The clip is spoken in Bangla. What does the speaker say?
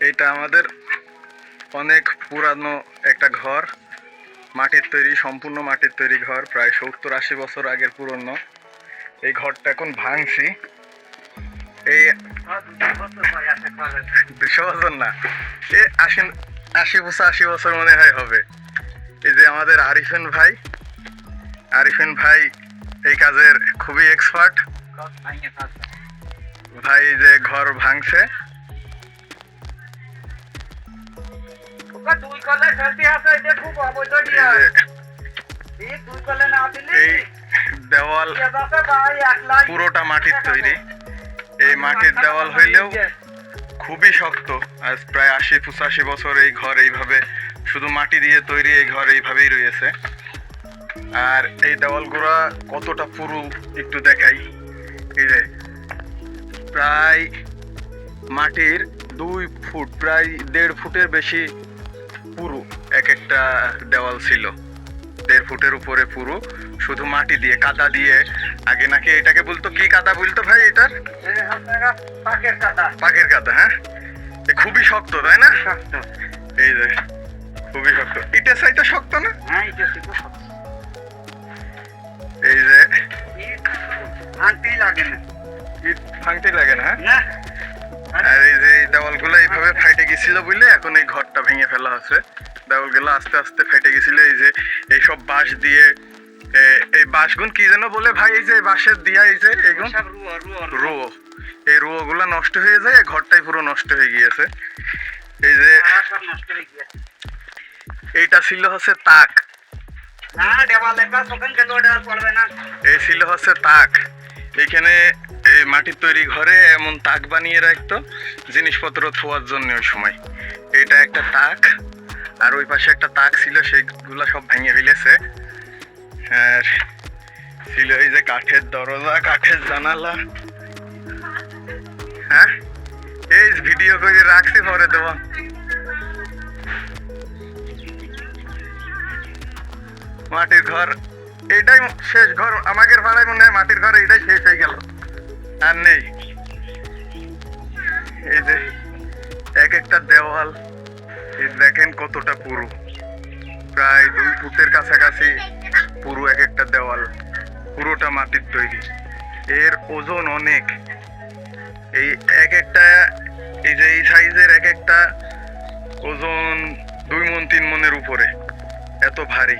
এটা আমাদের অনেক পুরানো একটা ঘর। মাটির তৈরি, সম্পূর্ণ মাটির তৈরি ঘর, প্রায় সত্তর আশি বছর আগের পুরনো। এই ঘরটা এখন ভাঙছি। এই দুশো বছর না, এ আশি আশি বছর আশি বছর মনে হয় হবে। এই যে আমাদের আরিফেন ভাই আরিফেন ভাই এই কাজের খুবই এক্সপার্ট ভাই যে ঘর ভাঙছে। দুই কলে ফেলতে আছে এটা খুব অবৈধ এই এই দুই কলে না দিলে দেওয়াল পুরোটা মাটির তৈরি। এই মাটির দেওয়াল হইলেও খুবই শক্ত। আজ প্রায় আশি পঁচাশি বছর এই ঘর এইভাবে শুধু মাটি দিয়ে তৈরি এই ঘর এইভাবেই রয়েছে। আর এই দেওয়ালগুলা কতটা পুরু একটু দেখাই। এই যে প্রায় মাটির দুই ফুট প্রায় দেড় ফুটের বেশি পুরু এক একটা দেওয়াল ছিল। দেড় ফুটের উপরে পুরো, শুধু মাটি দিয়ে, কাদা দিয়ে। আগে নাকি এটাকে বলতো, কি কাদা বলতো ভাই এটার পাকের কাটা পাকের কাদা হ্যাঁ? খুবই শক্ত, তাই না? এই যে, খুবই শক্ত। ইটের সাইডটা শক্ত না? এই যে আনতেই লাগে না ইট ভাঙতে লাগে না হ্যাঁ? আর এই যে এই দেওয়ালগুলো এইভাবে ফাইটে গেছিল বলে এখন এই ঘরটা ভেঙে ফেলা হচ্ছে দেওয়ালগুলো আস্তে আস্তে ফেটে গেছিল এই যে এই সব বাঁশ দিয়ে এই বাঁশগুন কি যেন বলে ভাই এই যে বাঁশের দিয়া এই যে এগুন রুয়া এই রুয়োগুলো নষ্ট হয়ে যায় ঘরটাই পুরো নষ্ট হয়ে গিয়েছে। এই যে হয়ে এইটা ছিল হচ্ছে তাক। এই ছিল হচ্ছে তাক। এখানে এই মাটির তৈরি ঘরে এমন তাক বানিয়ে রাখতো, জিনিসপত্র থোয়ার জন্য ওই সময়। এটা একটা তাক, আর ওই পাশে একটা তাক ছিল সেইগুলো সব ভেঙে ফেলেছে। আর ছিল এই যে কাঠের দরজা, কাঠের জানালা। হ্যাঁ? এই ভিডিও করে রাখছি, পরে দেওয়া মাটির ঘর, এটাই শেষ ঘর, আমাদের পাড়ায় মনে হয় মাটির ঘর, এটাই শেষ হয়ে গেল। আর নেই। এই যে এক একটা দেওয়াল দেখেন কতটা পুরু। প্রায় দুই ফুটের কাছাকাছি পুরো এক একটা দেওয়াল, পুরোটা মাটির তৈরি। এর ওজন অনেক। এই এক একটা, এই যে এই সাইজের এক একটা ওজন দুই মন, তিন মনের উপরে। এত ভারী।